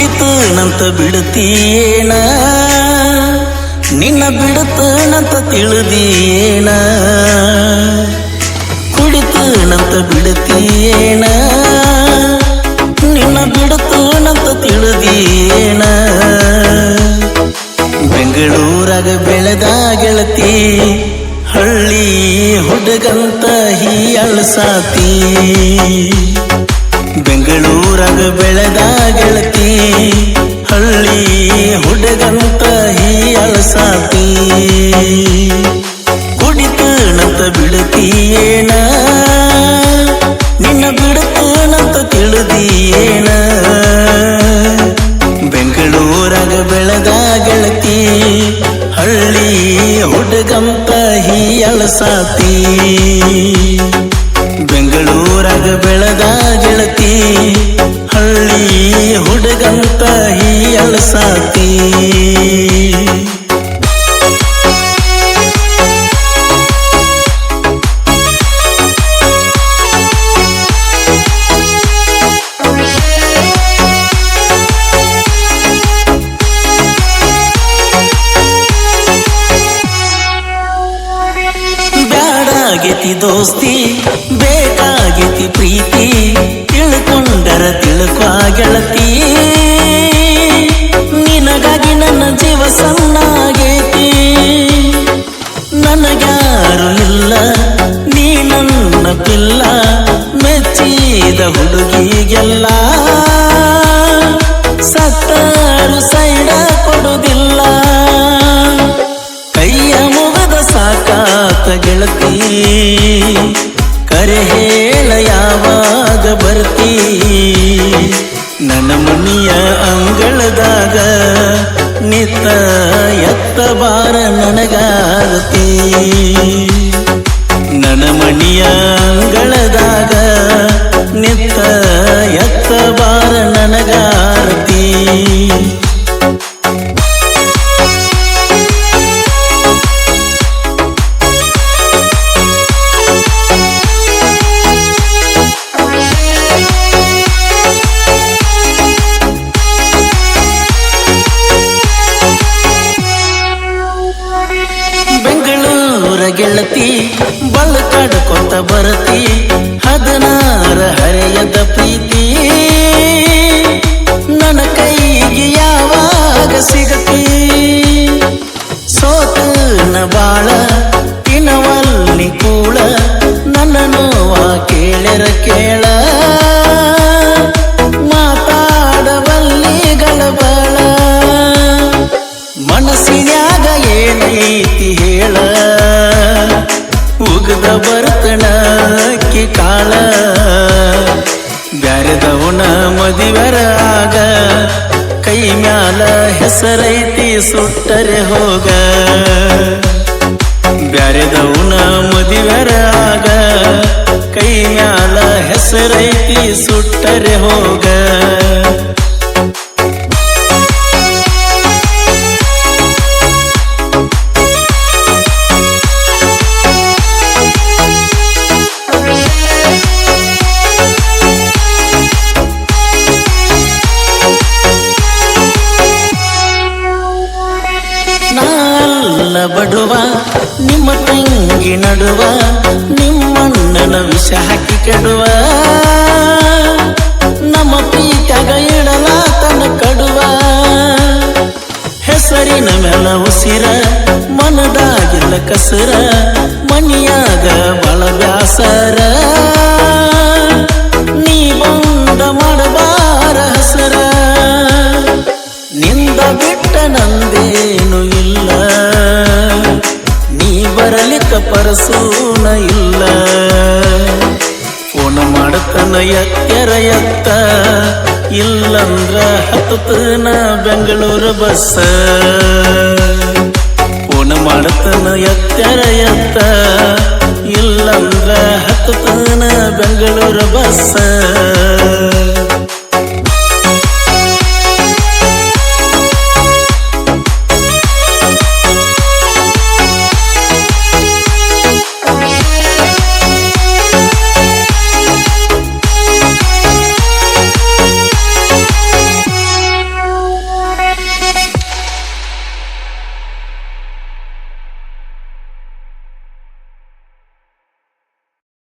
ಕುಡಿತನಂತ ಬಿಡುತ್ತೀಯೇನ ನಿನ್ನ ಬಿಡುತ್ತನಂತ ತಿಳಿದೀಯೇನ? ಕುಡಿತನಂತ ಬಿಡುತ್ತೀಯೇನ ನಿನ್ನ ಬಿಡುತ್ತನಂತ ತಿಳಿದೀಯೇನ? ಬೆಂಗಳೂರಾಗ ಬೆಳೆದ ಗೆಳತಿ ಹಳ್ಳಿ ಹುಡುಗಂತ ಹೀ ಹೀಯಳ್ಸಾತಿ ಬೆಂಗಳೂರಾಗ ಬೆಳೆದ ಗೆಳತಿ, ಹಳ್ಳಿ ಹುಡುಗಂತ ಹೀ ಹೀಯಳ್ಸಾತಿ ಕುಡಿತನಂತ ಏನ? ನಿನ್ನ ಬಿಡತನಂತ ತಿಳಿದಿ ಏನ? ಬೆಂಗಳೂರಾಗ ಬೆಳೆದ ಗೆಳತಿ, ಹಳ್ಳಿ ಹುಡುಗಂತ ಹೀಯಳಸಾತಿ ಬೆಂಗಳೂರಾಗ ಬೆಳೆದ ಹಳ್ಳಿ ಹುಡುಗಂತ ಹೀಯಳಸಾತಿ ಬ್ಯಾಡಾಗೈತಿ ದೋಸ್ತಿ ಬೇಕಾಗೈತಿ ಗೆಳತಿ ನಿನಗಾಗಿ ನನ್ನ ಜೀವ ಸಣ್ಣಾಗೈತಿ. ನನಗ್ಯಾರು ಇಲ್ಲ ನೀ ನನ್ನ ಪಿಲ್ಲ ಮೆಚ್ಚಿದ ಹುಡುಗಿಗೆಲ್ಲ. ನನ್ನ ಮನಿಯ ಅಂಗಳದಾಗ ನಿತ್ತ ಎತ್ತ ಬಾರ ನನಗಾರತಿ ನನ್ನ ಮನಿಯ ಅಂಗಳದಾಗ ನಿತ್ತ ಎತ್ತ ಬಾರ ನನಗಾರತಿ ಬಳಕಾಡ್ಕೊತ ಬರತಿ, ಹದಿನಾರ ಹರೆಯದ ಪ್ರೀತಿ. ನನ್ನ ಕೈಗೆ ಯಾವಾಗ ಸಿಗತಿ? ಸೋತನ ಬಾಳ ತಿನವಲ್ಲಿ ಕೂಳ, ನನ್ನ ನೋವ ಕೇಳರ ಕೇಳ. ಬ್ಯಾರೆದವನ ಮದಿವರ ಆಗ ಕೈ ಮ್ಯಾಲ ಹೆಸರೈತಿ ಸುಟ್ಟರೆ ಹೋಗ ಬ್ಯಾರೆದವನ ಮದಿವರ ಆಗ ಕೈ ಮ್ಯಾಲ ಹೆಸರೈತಿ ಸುಟ್ಟರೆ ಹೋಗ ನಾಲ್ಲ ಬಡುವ ನಿಮ್ಮ ತಂಗಿ ನಡುವ, ನಿಮ್ಮಣ್ಣನ ವಿಷ ಹಾಕಿ ಕೆಡುವ. ನಮ್ಮ ಪೀಠಗ ಇಡಲ ತನ ಕಡುವ. ಹೆಸರಿನ ಮೇಲ ಉಸಿರ, ಮನದಾಗಿಲ್ಲ ಕಸರ, ಮಣಿಯಾಗ ಬಳ ಬ್ಯಾಸರ. ನೀ ಬಂದ ಮಾಡಬಾರ ಹಸರ. ನಿಂದ ಬಿಟ್ಟ ನಂದೇನು ಇಲ್ಲ. ಬರಲಿಕ್ಕ ಪರಸೂನ ಇಲ್ಲ. ಫೋನ ಮಾಡತನ ಎತ್ತರ ಎತ್ತ. ಇಲ್ಲಂದ್ರ ಹತ್ತತನ ಬೆಂಗಳೂರು ಬಸ್ಸ ಫೋನ ಮಾಡತನ ಎತ್ತರ ಎತ್ತ. ಇಲ್ಲಂದ್ರ ಹತ್ತತನ ಬೆಂಗಳೂರು ಬಸ್ಸ